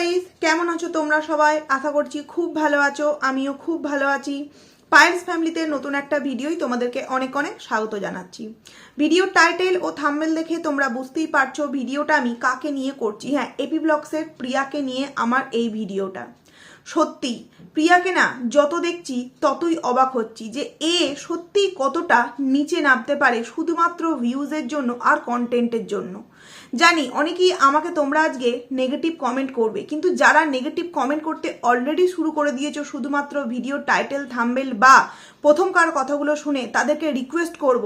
Guys কেমন আছো তোমরা সবাই? আশা করছি খুব ভালো আছো, আমিও খুব ভালো আছি। পায়েলস ফ্যামিলিতে নতুন একটা ভিডিওই তোমাদেরকে অনেক অনেক স্বাগত জানাচ্ছি। ভিডিও টাইটেল ও থাম্বেল দেখে তোমরা বুঝতেই পারছ ভিডিওটা আমি কাকে নিয়ে করছি। হ্যাঁ এপি ব্লগসের প্রিয়াকে নিয়ে আমার এই ভিডিওটা। সত্যি, প্রিয়াকে না যত দেখছি ততই অবাক হচ্ছি যে এ সত্যি কতটা নিচে নামতে পারে শুধুমাত্র ভিউজের জন্য আর কন্টেন্টের জন্য। জানি, অনেকেই আমাকে তোমরা আজকে নেগেটিভ কমেন্ট করবে, কিন্তু যারা নেগেটিভ কমেন্ট করতে অলরেডি শুরু করে দিয়েছ, শুধুমাত্র ভিডিও টাইটেল থাম্বেল বা প্রথমকার কথাগুলো শুনে তাদেরকে রিকোয়েস্ট করব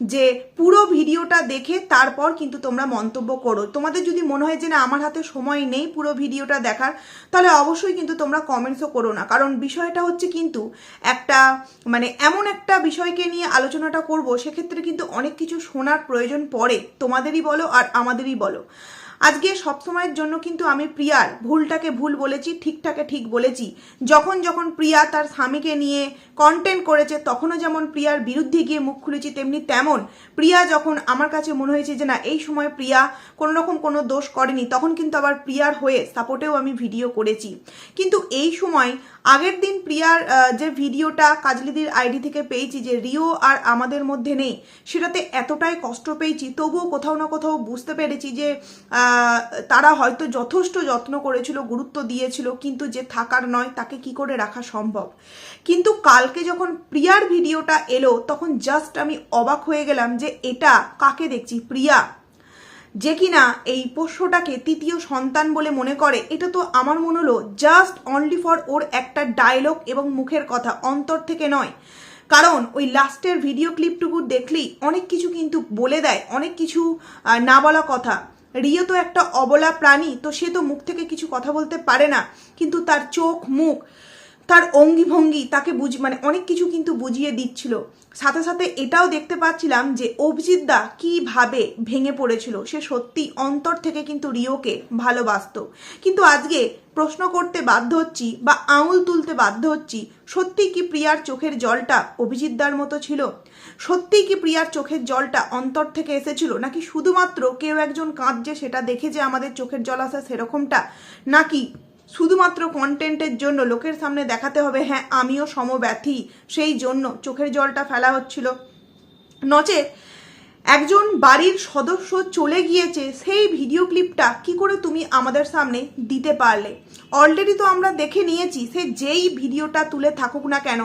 যে পুরো ভিডিওটা দেখে তারপর কিন্তু তোমরা মন্তব্য করো। তোমাদের যদি মনে হয় যে না, আমার হাতে সময় নেই পুরো ভিডিওটা দেখার, তাহলে অবশ্যই কিন্তু তোমরা কমেন্টসও করো না। কারণ বিষয়টা হচ্ছে কিন্তু একটা মানে এমন একটা বিষয়কে নিয়ে আলোচনাটা করব, সেক্ষেত্রে কিন্তু অনেক কিছু শোনার প্রয়োজন পড়ে। তোমাদেরই বলো আর আমাদেরই বলো। আজকে সবসময়ের জন্য কিন্তু আমি প্রিয়ার ভুলটাকে ভুল বলেছি, ঠিকটাকে ঠিক বলেছি। যখন যখন প্রিয়া তার স্বামীকে নিয়ে কন্টেন্ট করেছে, তখনও যেমন প্রিয়ার বিরুদ্ধে গিয়ে মুখ খুলেছি, তেমনি তেমন প্রিয়া যখন আমার কাছে মনে হয়েছে যে না, এই সময় প্রিয়া কোনো রকম কোনো দোষ করেনি, তখন কিন্তু আবার প্রিয়ার হয়ে সাপোর্টেও আমি ভিডিও করেছি। কিন্তু এই সময় আগের দিন প্রিয়ার যে ভিডিওটা কাজলিদির আইডি থেকে পেয়েছি যে রিও আর আমাদের মধ্যে নেই, সেটাতে এতটাই কষ্ট পেয়েছি, তবুও কোথাও না কোথাও বুঝতে পেরেছি যে তারা হয়তো যথেষ্ট যত্ন করেছিল, গুরুত্ব দিয়েছিল, কিন্তু যে থাকার নয়, তাকে কি করে রাখা সম্ভব? কিন্তু কালকে যখন প্রিয়ার ভিডিওটা এলো, তখন জাস্ট আমি অবাক হয়ে গেলাম যে এটা কাকে দেখছি? প্রিয়া। যে কিনা এই পোষ্যটাকে তৃতীয় সন্তান বলে মনে করে, এটা তো আমার মনে হলো জাস্ট অনলি ফর ওর একটা ডায়লগ এবং মুখের কথা, অন্তর থেকে নয়। কারণ ওই লাস্টের ভিডিও ক্লিপটুকু দেখলেই অনেক কিছু কিন্তু বলে দেয়, অনেক কিছু না বলা কথা। রিও তো একটা অবলা প্রাণী, তো সে তো মুখ থেকে কিছু কথা বলতে পারে না, কিন্তু তার চোখ, মুখ তার অঙ্গি ভঙ্গি তাকে বুঝ মানে অনেক কিছু কিন্তু বুঝিয়ে দিচ্ছিল। সাথে সাথে এটাও দেখতে পাচ্ছিলাম যে অভিজিৎ দা কীভাবে ভেঙে পড়েছিল, সে সত্যি অন্তর থেকে কিন্তু রিওকে ভালোবাসতো। কিন্তু আজকে প্রশ্ন করতে বাধ্য হচ্ছি বা আঙুল তুলতে বাধ্য হচ্ছি সত্যি কি প্রিয়ার চোখের জলটা অভিজিৎ দার মতো ছিল? সত্যি কি প্রিয়ার চোখের জলটা অন্তর থেকে এসেছিল? নাকি শুধুমাত্র কেউ একজন কাঁদছে সেটা দেখে যে আমাদের চোখের জল আসে সেরকমটা? নাকি শুধুমাত্র কন্টেন্টের জন্য লোকের সামনে দেখাতে হবে হ্যাঁ আমিও সমব্যথী। সেই জন্য চোখের জলটা ফেলা হচ্ছিল। নচে একজন বাড়ির সদস্য চলে গিয়েছে, সেই ভিডিও ক্লিপটা কি করে তুমি আমাদের সামনে দিতে পারলে? অলরেডি তো আমরা দেখে নিয়েছি, সে যেই ভিডিওটা তুলে থাকুক না কেন।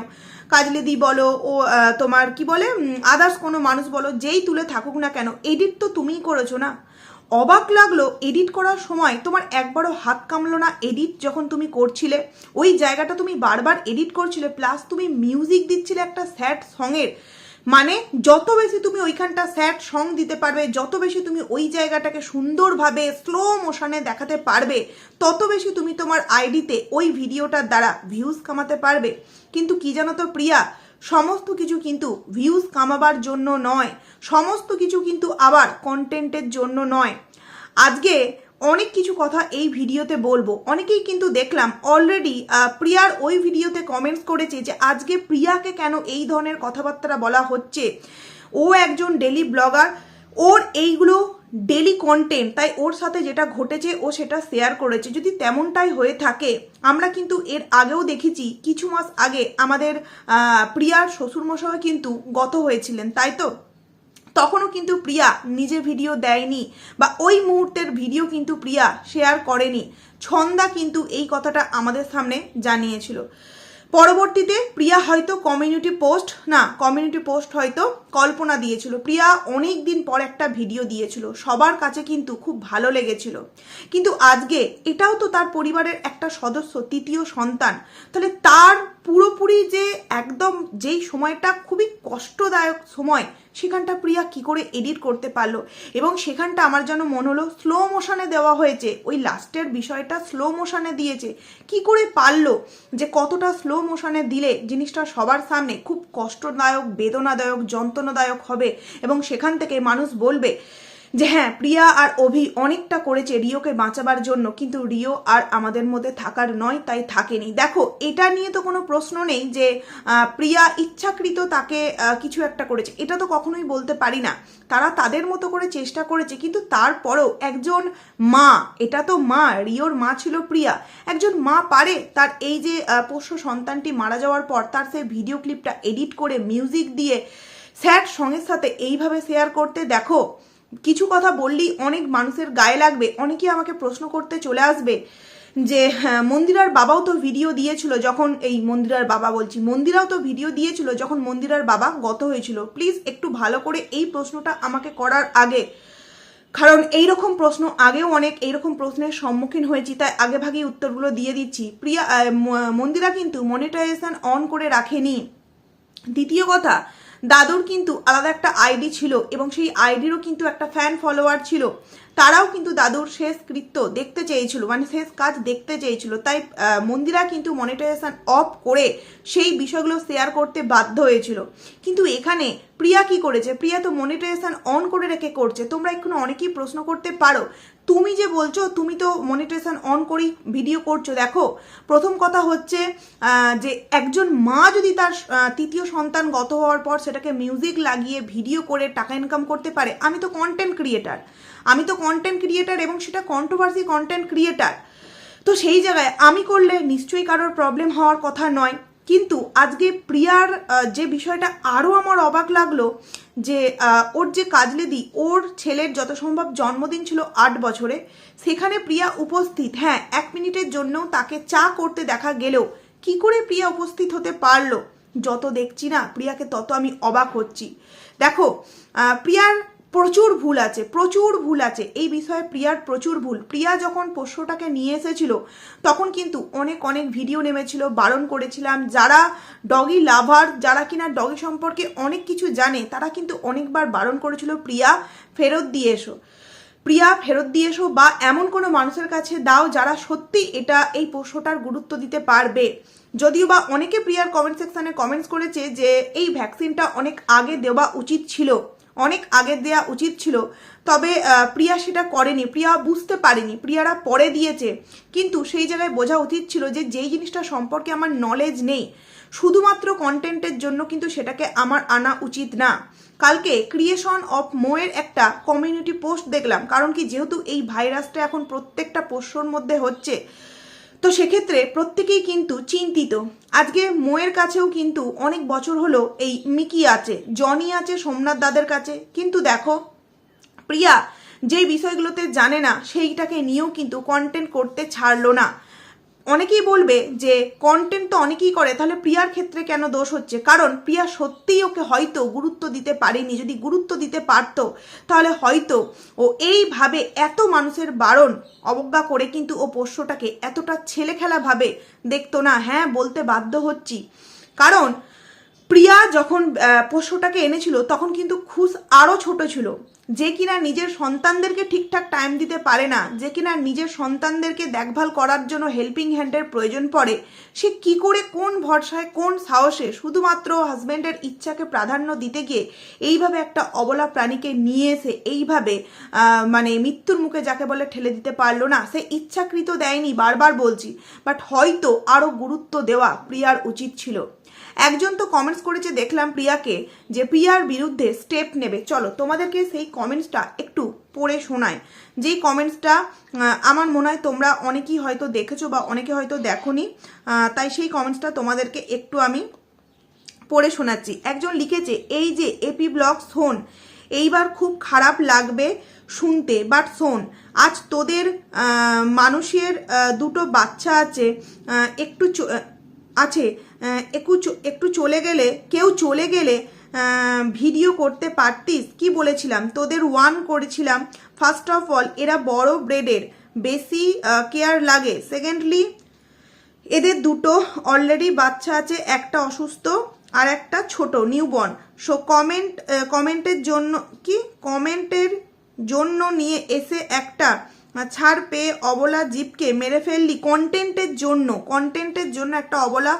কাজলিদি বলো, ও তোমার কি বলে আদার্স কোনো মানুষ বলো, যেই তুলে থাকুক না কেন এডিট তো তুমিই করেছ না? অবাক লাগল এডিট করার সময় তোমার একবারও হাত কামলো না এডিট যখন তুমি করছিলে। ওই জায়গাটা তুমি বারবার এডিট করছিলে প্লাস তুমি মিউজিক দিচ্ছিলে একটা স্যাড সঙের মানে যত বেশি তুমি ওইখানটা স্যাড সং দিতে পারবে, যত বেশি তুমি ওই জায়গাটাকে সুন্দরভাবে স্লো মোশনে দেখাতে পারবে, তত বেশি তুমি তোমার আইডিতে ওই ভিডিওটার দ্বারা ভিউজ কামাতে পারবে। কিন্তু কি জানো তো প্রিয়া? সমস্ত কিছু কিন্তু ভিউজ কামাবার জন্য নয়। সমস্ত কিছু কিন্তু আবার কন্টেন্টের জন্য নয়। আজকে অনেক কিছু কথা এই ভিডিওতে বলব। অনেকেই কিন্তু দেখলাম অলরেডি প্রিয়ার ওই ভিডিওতে কমেন্টস করেছে যে, আজকে প্রিয়াকে কেন এই ধরনের কথাবার্তা বলা হচ্ছে? ও একজন ডেলি ব্লগার ওর এইগুলো ডেলি কন্টেন্ট তাই ওর সাথে যেটা ঘটেছে, ও সেটা শেয়ার করেছে। যদি তেমনটাই হয়ে থাকে, আমরা কিন্তু এর আগেও দেখেছি, কিছু মাস আগে আমাদের প্রিয়ার শ্বশুরমশাই কিন্তু গত হয়েছিলেন, তাই তো? তখনও কিন্তু প্রিয়া নিজে ভিডিও দেয়নি, বা ওই মুহূর্তের ভিডিও কিন্তু প্রিয়া শেয়ার করেনি। ছন্দা কিন্তু এই কথাটা আমাদের সামনে জানিয়েছিল। পরবর্তীতে প্রিয়া হয়তো কমিউনিটি পোস্ট না কমিউনিটি পোস্ট হয়তো কল্পনা দিয়েছিল। প্রিয়া অনেক দিন পর একটা ভিডিও দিয়েছিল। সবার কাছে কিন্তু খুব ভালো লেগেছিল। কিন্তু আজকে এটাও তো তার পরিবারের একটা সদস্য, তৃতীয় সন্তান। তাহলে তার পুরোপুরি যে একদম যেই সময়টা খুবই কষ্টদায়ক সময় সেখানটা প্রিয়া কি করে এডিট করতে পারল? এবং সেখানটা আমার যেন মন হলো স্লো মোশনে দেওয়া হয়েছে। ওই লাস্টের বিষয়টা স্লো মোশনে দিয়েছে। কি করে পারল যে কতটা স্লো মোশনে দিলে জিনিসটা সবার সামনে খুব কষ্টদায়ক, বেদনাদায়ক, যন্ত্রণাদায়ক হবে? এবং সেখান থেকে মানুষ বলবে যে হ্যাঁ প্রিয়া আর অভি অনেকটা করেছে রিওকে বাঁচাবার জন্য, কিন্তু রিও আর আমাদের মধ্যে থাকার নয়, তাই থাকেনি। দেখো, এটা নিয়ে তো কোনো প্রশ্ন নেই যে প্রিয়া ইচ্ছাকৃত তাকে কিছু একটা করেছে। এটা তো কখনোই বলতে পারি না। তারা তাদের মতো করে চেষ্টা করেছে, কিন্তু তারপরেও একজন মা, এটা তো মা, রিওর মা ছিল প্রিয়া। একজন মা পারে তার এই যে পোষ্য সন্তানটি মারা যাওয়ার পর তার সেই ভিডিও ক্লিপটা এডিট করে মিউজিক দিয়ে স্যার সঙ্গের সাথে এইভাবে শেয়ার করতে, দেখো কিছু কথা বললেই অনেক মানুষের গায়ে লাগবে। অনেকেই আমাকে প্রশ্ন করতে চলে আসবে যে হ্যাঁ, মন্দিরার বাবাও তো ভিডিও দিয়েছিল যখন এই মন্দিরার বাবা বলছি। মন্দিরাও তো ভিডিও দিয়েছিল যখন মন্দিরার বাবা গত হয়েছিল। প্লিজ একটু ভালো করে এই প্রশ্নটা আমাকে করার আগে। কারণ এইরকম প্রশ্ন আগেও অনেক এইরকম প্রশ্নের সম্মুখীন হয়েছি তাই আগে ভাগেই উত্তরগুলো দিয়ে দিচ্ছি। প্রিয়া মন্দিরা কিন্তু মনিটাইজেশন অন করে রাখেনি। দ্বিতীয় কথা দাদুর কিন্তু আলাদা একটা আইডি ছিল এবং সেই আইডিরও কিন্তু একটা ফ্যান ফলোয়ার ছিল। তারাও কিন্তু দাদুর শেষ কৃত্য দেখতে চেয়েছিল মানে শেষ কাজ দেখতে চেয়েছিল। তাই মন্দিরা কিন্তু মনিটাইজেশন অফ করে সেই বিষয়গুলো শেয়ার করতে বাধ্য হয়েছিল। কিন্তু এখানে প্রিয়া কি করেছে? প্রিয়া তো মনিটাইজেশন অন করে রেখে করছে। তোমরা এক্ষুনি অনেকেই প্রশ্ন করতে পারো তুমি যে বলছো, তুমি তো মনিটাইজেশন অন করেই ভিডিও করছ। দেখো, প্রথম কথা হচ্ছে যে একজন মা যদি তার তৃতীয় সন্তান গত হওয়ার পর সেটাকে মিউজিক লাগিয়ে ভিডিও করে টাকা ইনকাম করতে পারে, আমি তো কন্টেন্ট ক্রিয়েটার আমি তো কন্টেন্ট ক্রিয়েটার এবং সেটা কন্ট্রোভার্সি কন্টেন্ট ক্রিয়েটার তো সেই জায়গায় আমি করলে নিশ্চয়ই কারোর প্রবলেম হওয়ার কথা নয়। কিন্তু আজকে প্রিয়ার যে বিষয়টা আরও আমার অবাক লাগল, যে ওর যে কাজলেদি, ওর ছেলের যত সম্ভব জন্মদিন ছিল আট বছরে, সেখানে প্রিয়া উপস্থিত। হ্যাঁ এক মিনিটের জন্যও তাকে চা করতে দেখা গেলেও কি করে প্রিয়া উপস্থিত হতে পারল? যত দেখছি না, প্রিয়াকে তত আমি অবাক হচ্ছি। দেখো প্রিয়ার প্রচুর ভুল আছে, প্রচুর ভুল আছে। এই বিষয়ে প্রিয়ার প্রচুর ভুল। প্রিয়া যখন পোষ্যটাকে নিয়ে এসেছিল, তখন কিন্তু অনেক অনেক ভিডিও নেমেছিল, বারণ করেছিলাম। যারা ডগি লাভার, যারা কিনা ডগি সম্পর্কে অনেক কিছু জানে, তারা কিন্তু অনেকবার বারণ করেছিল, প্রিয়া, ফেরত দিয়ে এসো। প্রিয়া, ফেরত দিয়ে এসো বা এমন কোনো মানুষের কাছে দাও যারা সত্যি এটা, এই পোষ্যটার গুরুত্ব দিতে পারবে। যদিও বা অনেকে প্রিয়ার কমেন্ট সেকশনে কমেন্টস করেছে যে, এই ভ্যাকসিনটা অনেক আগে দেওয়া উচিত ছিল। অনেক আগে দেওয়া উচিত ছিল। তবে প্রিয়া সেটা করেনি। প্রিয়া বুঝতে পারেনি। প্রিয়ারা পরে দিয়েছে। কিন্তু সেই জায়গায় বোঝা উচিত ছিল যে, যেই জিনিসটা সম্পর্কে আমার নলেজ নেই, শুধুমাত্র কন্টেন্টের জন্য কিন্তু সেটাকে আমার আনা উচিত না। কালকে ক্রিয়েশন অফ মোয়ের একটা কমিউনিটি পোস্ট দেখলাম। কারণ কি, যেহেতু এই ভাইরাসটা এখন প্রত্যেকটা পোষ্যর মধ্যে হচ্ছে তো সেক্ষেত্রে প্রত্যেকেই কিন্তু চিন্তিত। আজকে মোয়ের কাছেও কিন্তু অনেক বছর হলো এই মিকি আছে, জনি আছে, সোমনাথ দাদের কাছে। কিন্তু দেখো, প্রিয়া যেই বিষয়গুলোতে জানে না, সেইটাকে নিয়েও কিন্তু কন্টেন্ট করতে ছাড়লো না। অনেকেই বলবে যে কন্টেন্ট তো অনেকেই করে, তাহলে প্রিয়ার ক্ষেত্রে কেন দোষ হচ্ছে? কারণ প্রিয়া সত্যিই ওকে হয়তো গুরুত্ব দিতে পারেনি, যদি গুরুত্ব দিতে পারতো, তাহলে হয়তো ও এইভাবে এত মানুষের বারণ অবজ্ঞা করে কিন্তু ও পোষ্যটাকে এতটা ছেলে খেলা ভাবে দেখতো না হ্যাঁ বলতে বাধ্য হচ্ছি। কারণ, প্রিয়া যখন পোষ্যটাকে এনেছিল, তখন কিন্তু খুশ আরও ছোট ছিল। যে কিনা নিজের সন্তানদেরকে ঠিকঠাক টাইম দিতে পারে না, যে কিনা নিজের সন্তানদেরকে দেখভাল করার জন্য হেল্পিং হ্যান্ডের প্রয়োজন পড়ে, সে কি করে কোন ভরসায়, কোন সাহসে শুধুমাত্র হাজব্যান্ডের ইচ্ছাকে প্রাধান্য দিতে গিয়ে এইভাবে একটা অবলা প্রাণীকে নিয়ে এসে এইভাবে মানে মৃত্যুর মুখে যাকে বলে ঠেলে দিতে পারল না, সে ইচ্ছাকৃত দেয়নি, বারবার বলছি। বাট হয়তো আরও গুরুত্ব দেওয়া প্রিয়ার উচিত ছিল। একজন তো কমেন্টস করেছে, দেখলাম প্রিয়াকে, যে প্রিয়ার বিরুদ্ধে স্টেপ নেবে। চলো তোমাদেরকে সেই কমেন্টসটা একটু পড়ে শোনায়। যেই কমেন্টসটা আমার মনে হয় তোমরা অনেকেই হয়তো দেখেছ বা অনেকে হয়তো দেখোনি তাই সেই কমেন্টসটা তোমাদেরকে একটু আমি পড়ে শোনাচ্ছি। একজন লিখেছে, এই যে এপি ব্লগ শোন, এইবার খুব খারাপ লাগবে শুনতে বাট শোন, আজ তোদের মানুষের দুটো বাচ্চা আছে একটু আছে একটু একটু চলে গেলে, কেউ চলে গেলে ভিডিও করতে পারতিস? কি বলেছিলাম? তোদের ওয়ান করেছিলাম। ফার্স্ট অফ অল এরা বড় ব্রেডের বেশি কেয়ার লাগে। সেকেন্ডলি এদের দুটো অলরেডি বাচ্চা আছে, একটা অসুস্থ আর একটা ছোট নিউবর্ন সো কমেন্ট কমেন্টের জন্য, কি? কমেন্টের জন্য নিয়ে এসে একটা ছাড় পেয়ে অবলা জীবকে মেরে ফেললি কন্টেন্টের জন্য। কন্টেন্টের জন্য একটা অবলা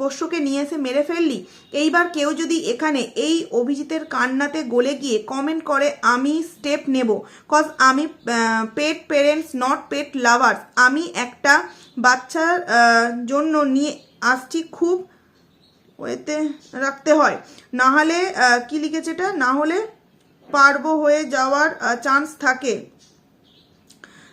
পোষ্যকে নিয়ে এসে মেরে ফেললি। এইবার কেউ যদি এখানে এই অভিজিতের কান্নাতে গলে গিয়ে কমেন্ট করে, আমি স্টেপ নেব। কজ আমি pet parents not pet lovers আমি একটা বাচ্চার জন্য নিয়ে আসছি খুব ওয়েতে রাখতে হয়। নাহলে কি লিখেছে এটা? না হলে পারব হয়ে যাওয়ার চান্স থাকে।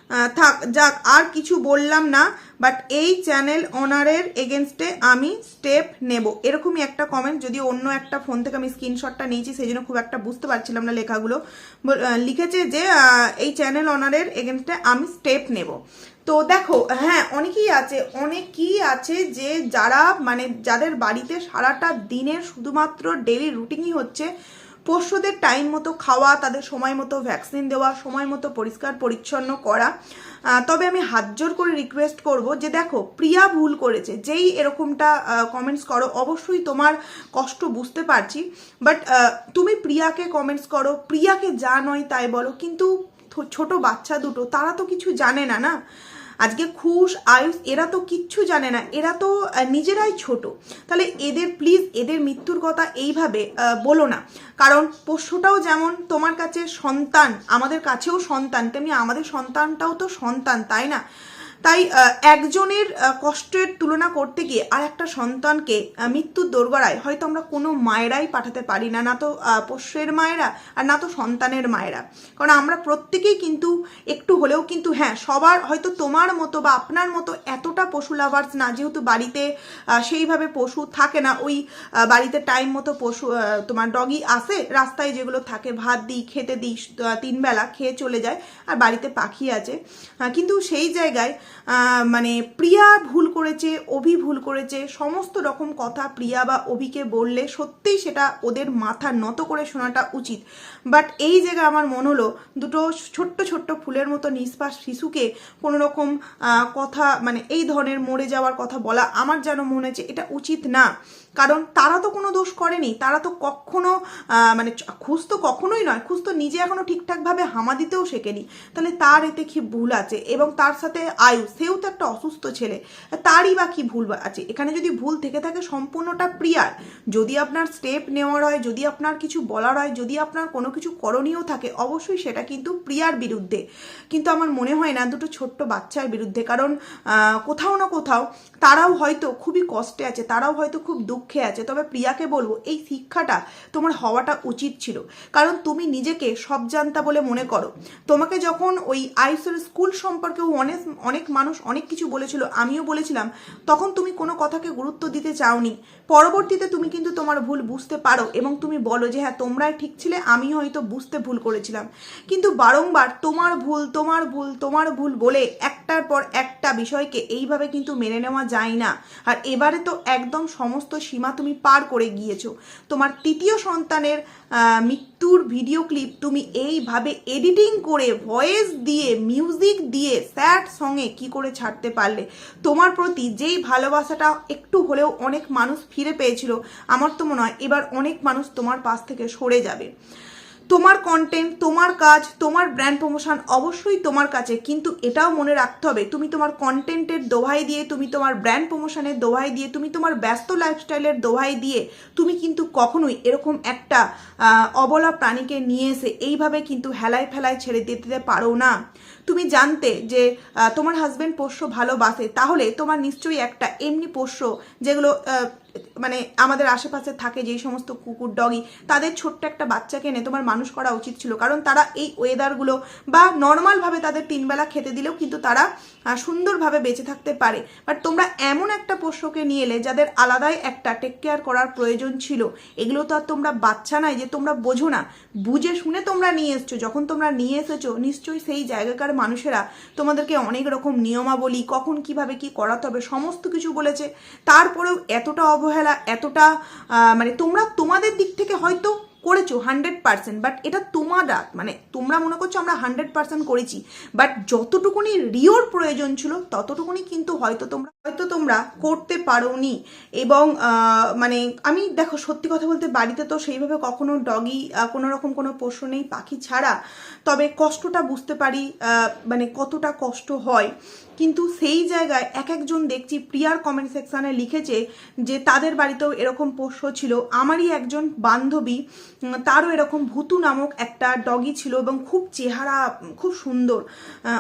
থাক, যাক, আর কিছু বললাম না বাট এই চ্যানেল ওনারের এগেনস্টে আমি স্টেপ নেব। এরকমই একটা কমেন্ট যদি অন্য একটা ফোন থেকে আমি স্ক্রিনশটটা নিয়েছি, সেই জন্য খুব একটা বুঝতে পারছিলাম না লেখাগুলো। লিখেছে যে এই চ্যানেল ওনারের এগেনস্টে আমি স্টেপ নেব। তো দেখো হ্যাঁ অনেকেই আছে অনেকেই আছে যে যারা মানে যাদের বাড়িতে সারাটা দিনের শুধুমাত্র ডেলি রুটিনই হচ্ছে পোষ্যদের টাইম মতো খাওয়া, তাদের সময় মতো ভ্যাকসিন দেওয়া, সময় মতো পরিষ্কার, পরিচ্ছন্ন করা। তবে আমি হাত জোর করে রিকোয়েস্ট করব যে দেখো, প্রিয়া ভুল করেছে, যেই এরকমটা কমেন্টস করো, অবশ্যই তোমার কষ্ট বুঝতে পারছি বাট তুমি প্রিয়াকে কমেন্টস করো, প্রিয়াকে যা নয় তাই বলো, কিন্তু ছোট বাচ্চা দুটো, তারা তো কিছু জানে না না? আজকে খুশ, আয়ুষ, এরা তো কিচ্ছু জানে না। এরা তো নিজেরাই ছোট। তাহলে এদের প্লিজ এদের মৃত্যুর কথা এইভাবে বলো না। কারণ পশুটাও যেমন তোমার কাছে সন্তান, আমাদের কাছেও সন্তান, তেমনি আমাদের সন্তানটাও তো সন্তান, তাই না? তাই একজনের কষ্টের তুলনা করতে গিয়ে আর একটা সন্তানকে মৃত্যুর দোরগড়ায় হয়তো আমরা কোনো মায়েরাই পাঠাতে পারি না না তো পোষ্যের মায়েরা আর না তো সন্তানের মায়েরা। কারণ আমরা প্রত্যেকেই কিন্তু একটু হলেও কিন্তু হ্যাঁ সবার হয়তো তোমার মতো বা আপনার মতো এতটা পশু লাভার্স না, যেহেতু বাড়িতে সেইভাবে পশু থাকে না, ওই বাড়িতে টাইম মতো পশু তোমার ডগি আসে, রাস্তায় যেগুলো থাকে, ভাত দিই, খেতে দিই তিনবেলা খেয়ে চলে যায়, আর বাড়িতে পাখি আছে। কিন্তু সেই জায়গায় মানে প্রিয়া ভুল করেছে, অভি ভুল করেছে, সমস্ত রকম কথা প্রিয়া বা অভিকে বললে সত্যিই সেটা ওদের মাথা নত করে শোনাটা উচিত। বাট এই জায়গায় আমার মন হলো দুটো ছোট্ট ছোট্ট ফুলের মতো নিষ্পাস শিশুকে কোনো রকম কথা মানে এই ধরনের মরে যাওয়ার কথা বলা আমার যেন মনে হয়েছে এটা উচিত না। কারণ তারা তো কোনো দোষ করেনি, তারা তো কখনো মানে খুশ তো কখনোই নয় খুশ তো নিজে এখনও ঠিকঠাকভাবে হামা দিতেও শেখেনি। তাহলে তার এতে কি ভুল আছে? এবং তার সাথে আয়ু, সেও তো একটা অসুস্থ ছেলে, তারই বা কি ভুল আছে? এখানে যদি ভুল থেকে থাকে, সম্পূর্ণটা প্রিয়ার। যদি আপনার স্টেপ নেওয়ার হয়, যদি আপনার কিছু বলার হয়, যদি আপনার কোনো কিছু করণীয় থাকে, অবশ্যই সেটা কিন্তু প্রিয়ার বিরুদ্ধে। কিন্তু আমার মনে হয় না দুটো ছোট্ট বাচ্চার বিরুদ্ধে, কারণ কোথাও না কোথাও তারাও হয়তো খুবই কষ্টে আছে, তারাও হয়তো খুব দুঃখে আছে। তবে প্রিয়াকে বলব, এই শিক্ষাটা তোমার হওয়াটা উচিত ছিল। কারণ তুমি নিজেকে সব জানতা বলে মনে করো। তোমাকে যখন ওই আইসের স্কুল সম্পর্কেও অনেক অনেক মানুষ অনেক কিছু বলেছিল, আমিও বলেছিলাম, তখন তুমি কোনো কথাকে গুরুত্ব দিতে চাওনি। পরবর্তীতে তুমি কিন্তু তোমার ভুল বুঝতে পারো এবং তুমি বলো যে হ্যাঁ তোমরাই ঠিক ছিলে, আমি হয়তো বুঝতে ভুল করেছিলাম। কিন্তু বারংবার তোমার ভুল তোমার ভুল তোমার ভুল বলে একটার পর একটা বিষয়কে এইভাবে কিন্তু মেনে নেওয়া যায় না। আর এবারে তো একদম সমস্ত সীমা তুমি পার করে গিয়েছো। তোমার তৃতীয় সন্তানের মৃত্যুর ভিডিও ক্লিপ তুমি এইভাবে এডিটিং করে ভয়েস দিয়ে মিউজিক দিয়ে স্যাড সঙ্গে কি করে ছাড়তে পারলে? তোমার প্রতি যেই ভালোবাসাটা একটু হলেও অনেক মানুষ ফিরে পেয়েছিল, আমার তো মনে হয় এবার অনেক মানুষ তোমার পাশ থেকে সরে যাবে। তোমার কন্টেন্ট তোমার কাজ, তোমার ব্র্যান্ড প্রমোশন অবশ্যই তোমার কাছে। কিন্তু এটাও মনে রাখতে হবে, তুমি তোমার কন্টেন্টের দোহাই দিয়ে, তুমি তোমার ব্র্যান্ড প্রমোশনের দোহাই দিয়ে, তুমি তোমার ব্যস্ত লাইফস্টাইলের দোহাই দিয়ে, তুমি কিন্তু কখনোই এরকম একটা অবলা প্রাণীকে নিয়ে এসে এইভাবে কিন্তু হেলায় ফেলায় ছেড়ে দিতে পারো না। তুমি জানতে যে তোমার হাজব্যান্ড পোষ্য ভালোবাসে, তাহলে তোমার নিশ্চয়ই একটা এমনি পোষ্য যেগুলো মানে আমাদের আশেপাশে থাকে, যেই সমস্ত কুকুর ডগি তাদের ছোট্ট একটা বাচ্চাকে এনে তোমার মানুষ করা উচিত ছিল। কারণ তারা এই ওয়েদারগুলো বা নর্মালভাবে তাদের তিনবেলা খেতে দিলেও কিন্তু তারা সুন্দরভাবে বেঁচে থাকতে পারে। বাট তোমরা এমন একটা পোষ্যকে নিয়ে এলে যাদের আলাদাই একটা টেক কেয়ার করার প্রয়োজন ছিল, এগুলো তো আর তোমরা বাচ্চা নাই যে তোমরা বোঝো না। বুঝে শুনে তোমরা নিয়ে এসছো, যখন তোমরা নিয়ে এসেছ, নিশ্চয়ই সেই জায়গাকার মানুষেরা তোমাদেরকে অনেক রকম নিয়মাবলী, কখন কীভাবে কি করাতে হবে, সমস্ত কিছু বলেছে। তারপরেও এতটা অবহেলা, এতটা মানে তোমরা তোমাদের দিক থেকে হয়তো করেছ হান্ড্রেড পার্সেন্ট বাট এটা তোমার মানে তোমরা মনে করছ আমরা হান্ড্রেড পার্সেন্ট করেছি বাট যতটুকুনি রিওর প্রয়োজন ছিল, ততটুকুনি কিন্তু হয়তো তোমরা হয়তো তোমরা করতে পারোনি, এবং মানে আমি, দেখো, সত্যি কথা বলতে বাড়িতে তো সেইভাবে কখনো ডগি কোনো রকম কোনো পোষ্য নেই, পাখি ছাড়া, তবে কষ্টটা বুঝতে পারি মানে কতটা কষ্ট হয় কিন্তু সেই জায়গায় এক একজন দেখছি প্রিয়ার কমেন্ট সেকশানে লিখেছে যে তাদের বাড়িতেও এরকম পোষ্য ছিল। আমারই একজন বান্ধবী তারও এরকম ভুতু নামক একটা ডগি ছিল এবং খুব চেহারা, খুব সুন্দর।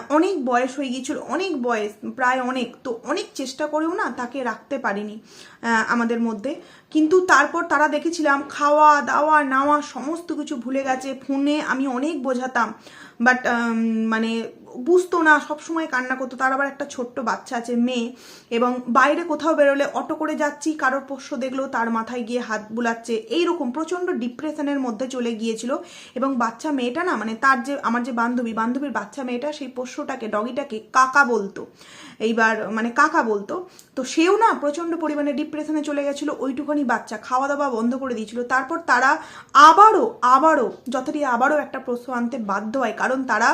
অনেক বয়স হয়ে গিয়েছিল, অনেক বয়স, প্রায় অনেক। তো অনেক চেষ্টা করেও না তাকে রাখতে পারিনি আমাদের মধ্যে। কিন্তু তারপর তারা দেখেছিলাম খাওয়া, দাওয়া, নেওয়া, সমস্ত কিছু ভুলে গেছে। ফোনে আমি অনেক বোঝাতাম। বাট মানে বুঝতো না, সবসময় কান্না করতো। তার আবার একটা ছোট্ট বাচ্চা আছে, মেয়ে, এবং বাইরে কোথাও বেরোলে অটো করে যাচ্ছি, কারোর পোষ্য দেখল, তার মাথায় গিয়ে হাত বুলাচ্ছে। এইরকম প্রচণ্ড ডিপ্রেশনের মধ্যে চলে গিয়েছিল, এবং বাচ্চা মেয়েটা না মানে তার যে, আমার যে বান্ধবী, বান্ধবীর বাচ্চা মেয়েটা, সেই পোষ্যটাকে, ডগিটাকে কাকা বলতো। এইবার মানে কাকা বলতো। তো সেও না প্রচণ্ড পরিমাণে ডিপ্রেশনে চলে গেছিল, ওইটুখানি বাচ্চা খাওয়া দাওয়া বন্ধ করে দিয়েছিল। তারপর তারা আবারও আবারও যথারী আবারও একটা প্রশ্ন আনতে বাধ্য হয়, কারণ তারা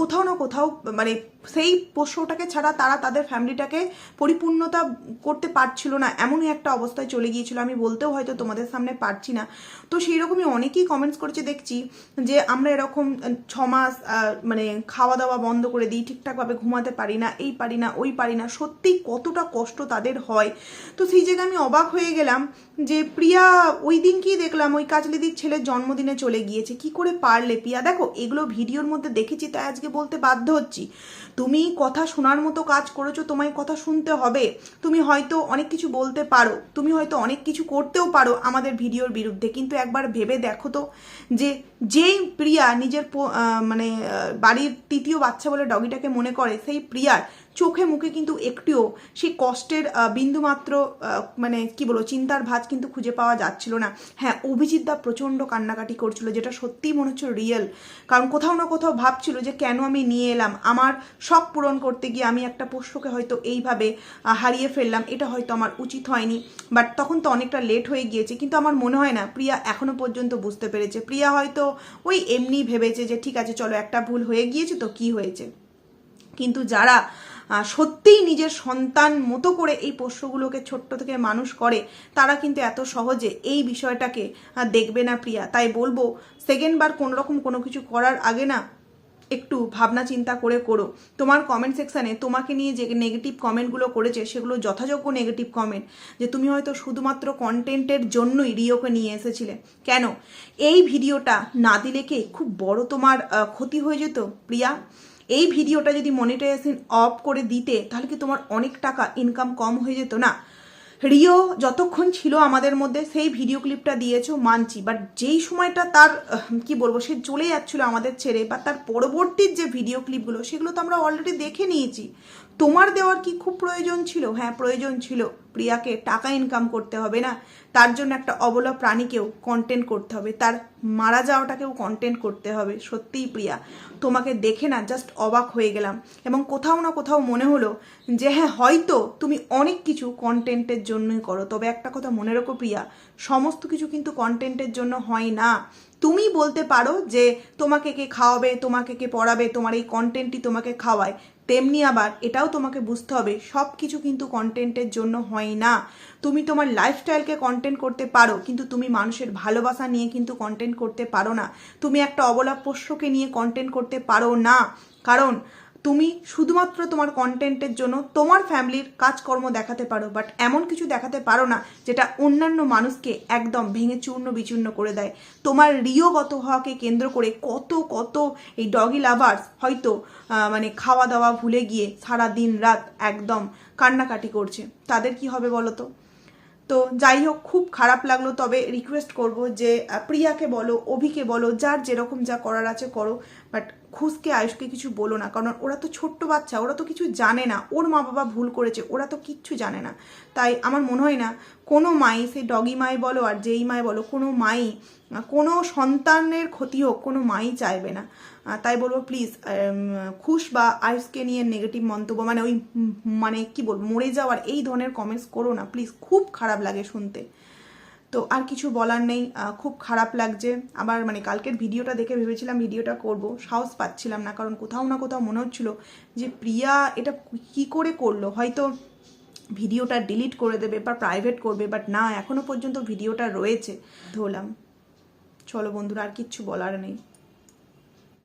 কোথাও না কোথাও মানে সেই পোষ্যটাকে ছাড়া তারা তাদের ফ্যামিলিটাকে পরিপূর্ণতা করতে পারছিল না, এমনই একটা অবস্থায় চলে গিয়েছিল। আমি বলতেও হয়তো তোমাদের সামনে পারছি না। তো সেই রকমই অনেকেই কমেন্টস করেছে, দেখছি যে আমরা এরকম ছ মাস মানে খাওয়া দাওয়া বন্ধ করে দিই, ঠিকঠাকভাবে ঘুমাতে পারি না, এই পারি না, ওই পারি না, সত্যি কতটা কষ্ট তাদের হয়। তো সেই জায়গায় আমি অবাক হয়ে গেলাম যে প্রিয়া ওই দিন কি দেখলাম ওই কাজলিদির ছেলের জন্মদিনে চলে গিয়েছে। কি করে পারলে প্রিয়া? দেখো, এগুলো ভিডিওর মধ্যে দেখেছি, তাই আজকে বলতে বাধ্য হচ্ছি। তুমি কথা শোনার মতো কাজ করেছ, তোমায় কথা শুনতে হবে। তুমি হয়তো অনেক কিছু বলতে পারো, তুমি হয়তো অনেক কিছু করতেও পারো আমাদের ভিডিওর বিরুদ্ধে, কিন্তু একবার ভেবে দেখো তো যে যেই প্রিয়া নিজের মানে বাড়ির তৃতীয় বাচ্চা বলে ডগিটাকে মনে করে, সেই প্রিয়ার চোখে মুখে কিন্তু একটুও সেই কষ্টের বিন্দুমাত্র মানে কি বলব, চিন্তার ভাঁজ কিন্তু খুঁজে পাওয়া যাচ্ছিল না। হ্যাঁ অভিজিৎ দা প্রচণ্ড কান্নাকাটি করছিল, যেটা সত্যিই মনে হচ্ছে রিয়েল কারণ কোথাও না কোথাও ভাবছিল যে, কেন আমি নিয়ে এলাম? আমার শখ পূরণ করতে গিয়ে আমি একটা পোষ্যকে হয়তো এইভাবে হারিয়ে ফেললাম, এটা হয়তো আমার উচিত হয়নি। বাট তখন তো অনেকটা লেট হয়ে গিয়েছে, কিন্তু আমার মনে হয় না, প্রিয়া এখনও পর্যন্ত বুঝতে পেরেছে। প্রিয়া হয়তো ওই এমনি ভেবেছে যে, ঠিক আছে, চলো, একটা ভুল হয়ে গিয়েছে তো কি হয়েছে? কিন্তু যারা সত্যিই নিজের সন্তান মতো করে এই পোষ্যগুলোকে ছোট্ট থেকে মানুষ করে, তারা কিন্তু এত সহজে এই বিষয়টাকে দেখবে না প্রিয়া। তাই বলব সেকেন্ডবার কোনো রকম কোনো কিছু করার আগে না একটু ভাবনা চিন্তা করে করো। তোমার কমেন্ট সেকশানে তোমাকে নিয়ে যে নেগেটিভ কমেন্টগুলো করেছে, সেগুলো যথাযোগ্য নেগেটিভ কমেন্ট যে তুমি হয়তো শুধুমাত্র কন্টেন্টের জন্যই রিওকে নিয়ে এসেছিলে। কেন? এই ভিডিওটা না দিলে কি খুব বড় তোমার ক্ষতি হয়ে যেত, প্রিয়া? এই ভিডিওটা যদি মনিটাইজেশন অফ করে দিতে, তাহলে কি তোমার অনেক টাকা ইনকাম কম হয়ে যেত না? রিও যতক্ষণ ছিল আমাদের মধ্যে, সেই ভিডিও ক্লিপটা দিয়েছ মানছি। বাট যেই সময়টা তার কি বলব, সে চলে যাচ্ছিল আমাদের ছেড়ে, বা তার পরবর্তীর যে ভিডিও ক্লিপগুলো সেগুলো তো আমরা অলরেডি দেখে নিয়েছি। তোমার দেওয়ার কি খুব প্রয়োজন ছিল? হ্যাঁ প্রয়োজন ছিল। প্রিয়াকে টাকা ইনকাম করতে হবে না? তার জন্য একটা অবলা প্রাণীকেও কন্টেন্ট করতে হবে। তার মারা যাওয়াটাকেও কন্টেন্ট করতে হবে। সত্যিই প্রিয়া, তোমাকে দেখে না জাস্ট অবাক হয়ে গেলাম। এবং কোথাও না কোথাও মনে হলো যে হ্যাঁ হয়তো তুমি অনেক কিছু কন্টেন্টের জন্যই করো। তবে একটা কথা মনে রেখো প্রিয়া, সমস্ত কিছু কিন্তু কন্টেন্টের জন্য হয় না। তুমি বলতে পারো যে তোমাকে কে খাওয়াবে, তোমাকে কে পড়াবে, তোমার এই কন্টেন্টই তোমাকে খাওয়ায়। তেমনি আবার এটাও তোমাকে বুঝতে হবে সব কিছু কিন্তু কন্টেন্টের জন্য হয় না। তুমি তোমার লাইফস্টাইলকে কন্টেন্ট করতে পারো, কিন্তু তুমি মানুষের ভালোবাসা নিয়ে কিন্তু কন্টেন্ট করতে পারো না। তুমি একটা অবলা পোষ্যকে নিয়ে কন্টেন্ট করতে পারো না। কারণ তুমি শুধুমাত্র তোমার কন্টেন্টের জন্য তোমার ফ্যামিলির কাজকর্ম দেখাতে পারো বাট এমন কিছু দেখাতে পারো না যেটা অন্যান্য মানুষকে একদম ভেঙে চূর্ণ বিচূর্ণ করে দেয়। তোমার রিওগত হওয়াকে কেন্দ্র করে কত কত এই ডগি লাভার্স হয়তো মানে খাওয়া দাওয়া ভুলে গিয়ে সারা দিন রাত একদম কান্নাকাটি করছে। তাদের কি হবে বলো তো? তো যাই হোক, খুব খারাপ লাগল, তবে রিকোয়েস্ট করব যে প্রিয়াকে বলো, অভিকে বলো, যার যেরকম যা করার আছে করো বাট খুশকে আয়ুষকে কিছু বলো না, কারণ ওরা তো ছোট্ট বাচ্চা, ওরা তো কিছু জানে না। ওর মা বাবা ভুল করেছে, ওরা তো কিচ্ছু জানে না। তাই আমার মনে হয় না, কোনো মাই সেই ডগি মাই বলো আর যেই মাই বলো, কোনো মাই, কোনো সন্তানের ক্ষতি হোক, কোনো মাই চাইবে না। তাই বলব প্লিজ খুশ বা আয়ুষকে নিয়ে নেগেটিভ মন্তব্য মানে ওই মানে কি বলব, মরে যাওয়ার এই ধরনের কমেন্টস করো না। প্লিজ খুব খারাপ লাগে শুনতে। তো আর কিছু বলার নেই খুব খারাপ লাগছে। আবার মানে কালকের ভিডিওটা দেখে ভেবেছিলাম ভিডিওটা করব, সাহস পাচ্ছিলাম না, কারণ কোথাও না কোথাও মনে হচ্ছিল যে প্রিয়া এটা কি করে করল? হয়তো ভিডিওটা ডিলিট করে দেবে বা প্রাইভেট করবে বাট না এখনও পর্যন্ত ভিডিওটা রয়েছে। ধরলাম। চলো বন্ধুরা, আর কিচ্ছু বলার নেই।